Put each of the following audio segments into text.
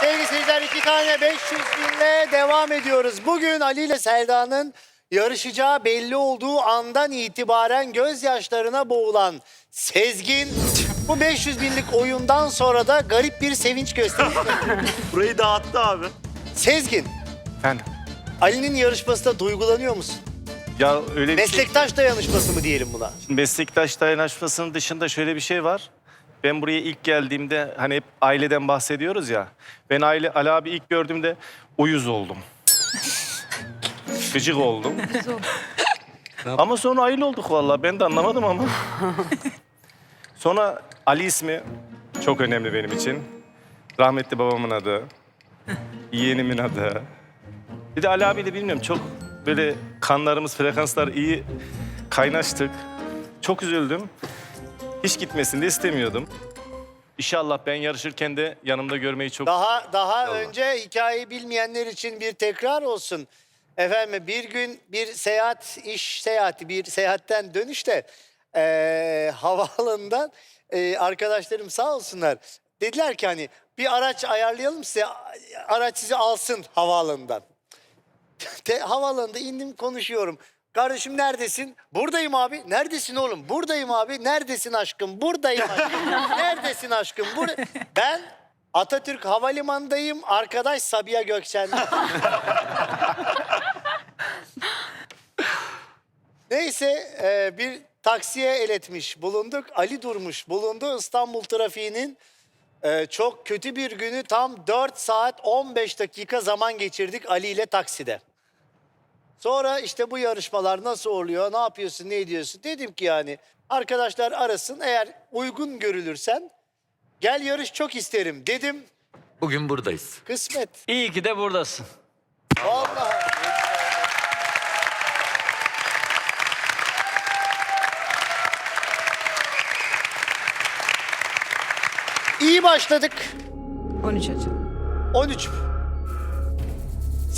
Sevgili seyirciler iki tane 500 binle devam ediyoruz. Bugün Ali ile Selda'nın yarışacağı belli olduğu andan itibaren gözyaşlarına boğulan Sezgin bu 500 binlik oyundan sonra da garip bir sevinç gösterdi. Burayı dağıttı abi. Sezgin, Efendim? Ali'nin yarışmasında duygulanıyor musun? Ya öyle bir şey... Meslektaş dayanışması mı diyelim buna? Meslektaş dayanışmasının dışında şöyle bir şey var. Ben buraya ilk geldiğimde hani hep aileden bahsediyoruz ya. Ben aile Ali abi ilk gördüğümde uyuz oldum. Gıcık oldum. ama sonra aile olduk vallahi. Ben de anlamadım ama. sonra Ali ismi çok önemli benim için. Rahmetli babamın adı. Yeğenimin adı. Bir de Ali abiyle bilmiyorum çok böyle kanlarımız, frekanslar iyi kaynaştık. Çok üzüldüm. Hiç gitmesini de istemiyordum. İnşallah ben yarışırken de yanımda görmeyi çok... Daha daha önce hikayeyi bilmeyenler için bir tekrar olsun. Efendim bir gün bir seyahat, iş seyahati, bir seyahatten dönüşte eee havaalanından eee, arkadaşlarım sağ olsunlar. Dediler ki hani bir araç ayarlayalım size, araç sizi alsın havaalanından. Te, havaalanında indim konuşuyorum. Kardeşim neredesin? Buradayım abi. Neredesin oğlum? Buradayım abi. Neredesin aşkım? Buradayım aşkım. Neredesin aşkım? Bur ben Atatürk Havalimanı'ndayım. Arkadaş Sabiha Gökçen. Neyse e, bir taksiye el etmiş bulunduk. Ali durmuş bulundu. İstanbul trafiğinin e, çok kötü bir günü tam 4 saat 15 dakika zaman geçirdik Ali ile takside. Sonra işte bu yarışmalar nasıl oluyor, ne yapıyorsun, ne ediyorsun? Dedim ki yani arkadaşlar arasın eğer uygun görülürsen gel yarış çok isterim dedim. Bugün buradayız. Kısmet. İyi ki de buradasın. Vallahi. İyi başladık. 13 Ocak. 13.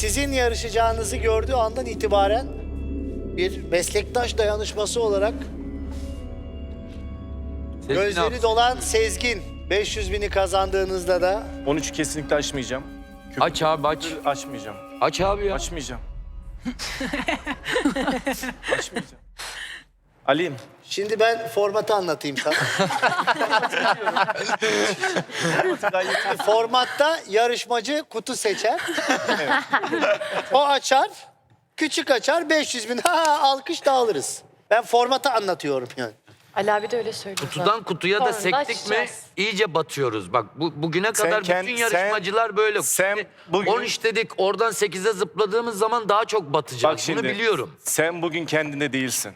Sizin yarışacağınızı gördüğü andan itibaren bir meslektaş dayanışması olarak Sezgin gözleri abi, dolan Sezgin 500 bini kazandığınızda da 13'ü kesinlikle açmayacağım. Köpük Aç abi aç. Açmayacağım. Aç abi ya. Açmayacağım. Açmayacağım. Ali'm şimdi ben formatı anlatayım sana. Formatta yarışmacı kutu seçer. o açar. Küçük açar 500 bin. Ha, alkış dağılırız. Ben formatı anlatıyorum yani. Ali abi de öyle söylüyor. Kutudan kutuya da Sonra da sektik mi açacağız. iyice batıyoruz. Bak bu, bugüne kadar kend- bütün yarışmacılar böyle. sen Şimdi bugün- 13 dedik oradan 8'e zıpladığımız zaman daha çok batacağız. bak şimdi. Bunu biliyorum. Sen bugün kendinde değilsin.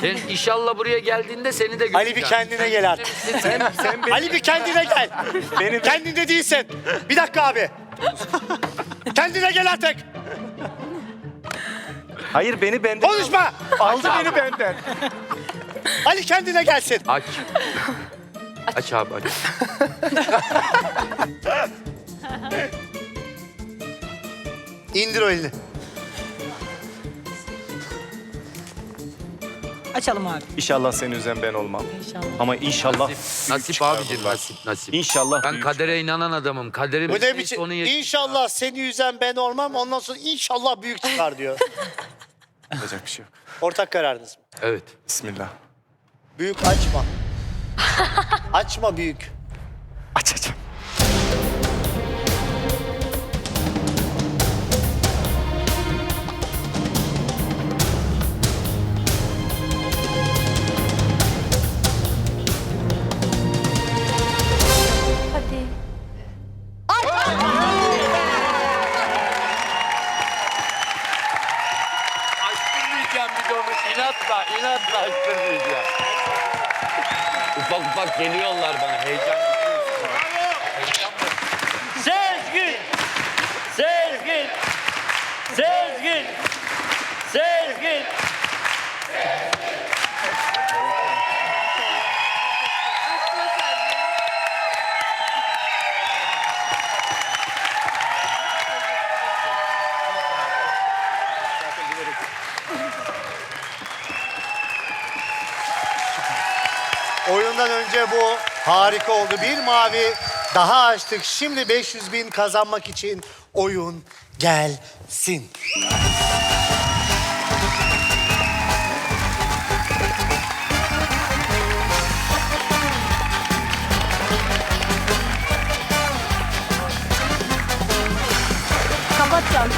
Sen inşallah buraya geldiğinde seni de göreceğim. Ali bir kendine gel artık. Sen, sen benim, Ali bir kendine gel. benim Kendinde değilsin. Bir dakika abi. kendine gel artık. Hayır beni benden Konuşma. aldı beni benden. Ali kendine gelsin. Aç. aç abi aç. İndir o elini. Açalım abi İnşallah seni üzen ben olmam. inşallah. Ama inşallah Nasip, nasip abicim nasip nasip. İnşallah Ben büyük kadere inanan adamım. Kaderim Bu ne biçim? onu yaşayacağım. İnşallah seni yüzen ben olmam. Ondan sonra inşallah büyük çıkar diyor. yapacak bir şey yok. Ortak kararınız mı? Evet. Bismillah. Büyük açma. açma büyük. İnatla, inatla ufak ufak geliyorlar bana. Heyecan. Sezgin! Sezgin! Sezgin! Sezgin! Oyundan önce bu Harika oldu. Bir mavi daha açtık. Şimdi 500 bin kazanmak için oyun gelsin. Kapatacağım.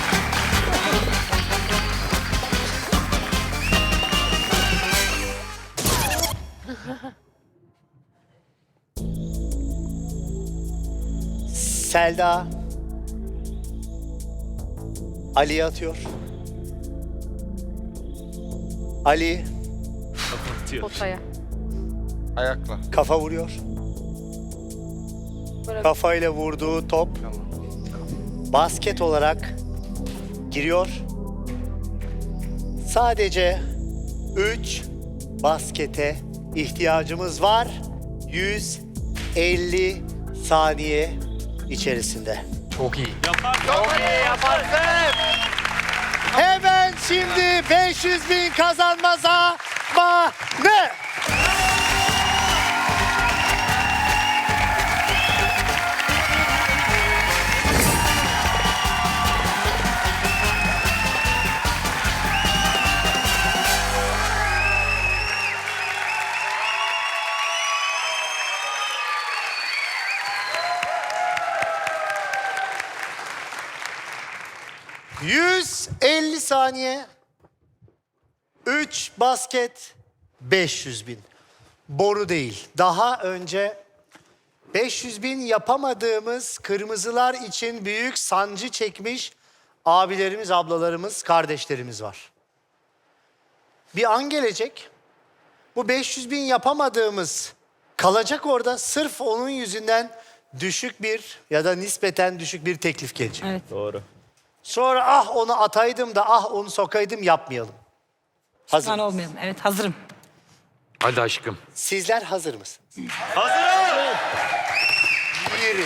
Selda Ali'ye atıyor. Ali Potaya. Ayakla. kafa vuruyor. Bırak. Kafayla vurduğu top basket olarak giriyor. Sadece 3 baskete ihtiyacımız var. 150 saniye içerisinde. Çok iyi. Hemen şimdi 500 bin kazanma zamanı. ...150 saniye... ...3 basket... ...500 bin... ...boru değil. Daha önce... ...500 bin yapamadığımız... ...kırmızılar için büyük sancı çekmiş... ...abilerimiz, ablalarımız, kardeşlerimiz var. Bir an gelecek... ...bu 500 bin yapamadığımız... ...kalacak orada sırf onun yüzünden... ...düşük bir ya da nispeten düşük bir teklif gelecek. Evet. Doğru. Sonra ah onu ataydım da ah onu sokaydım yapmayalım. Hazır. Pişman olmayalım. Evet hazırım. Hadi aşkım. Sizler hazır mısınız? Hazırım. Yürü.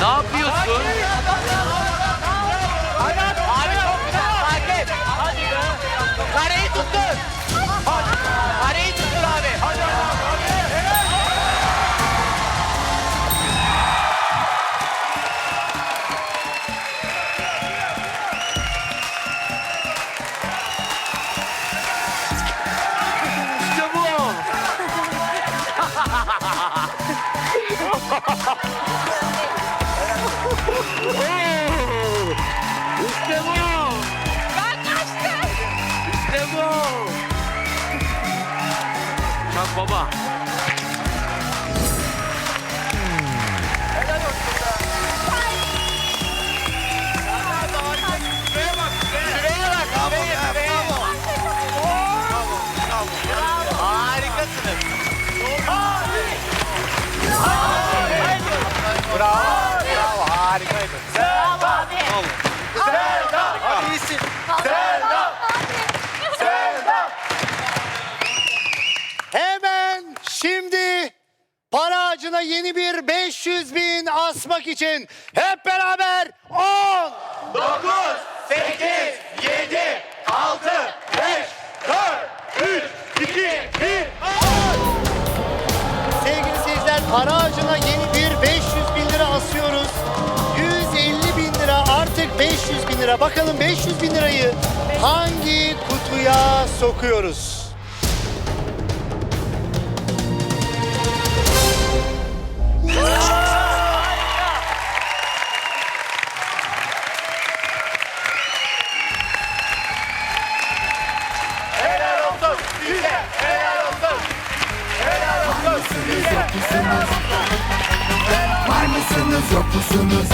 Ne yapıyorsun? Abi çok güzel. Sakin. Hadi be. Kareyi tuttun. Kareyi Çak baba. Şuraya bak. Şuraya. Şuraya. Harikasınız. Bravo. Bravo. Harikaydın. Selda. Selda. Hadi iyisin. Selda. Selda. Hemen şimdi para ağacına yeni bir 500 bin asmak için hep beraber 10, 9, 8, 7, 6, 5, 4, 3, 2, 1. Sevgili seyirciler para ağacına yeni bir 500 bin lira asıyoruz. 150 bin lira artık 500 bin lira. Bakalım 500 bin lirayı hangi kutuya sokuyoruz? Size. Var mısınız yok musunuz?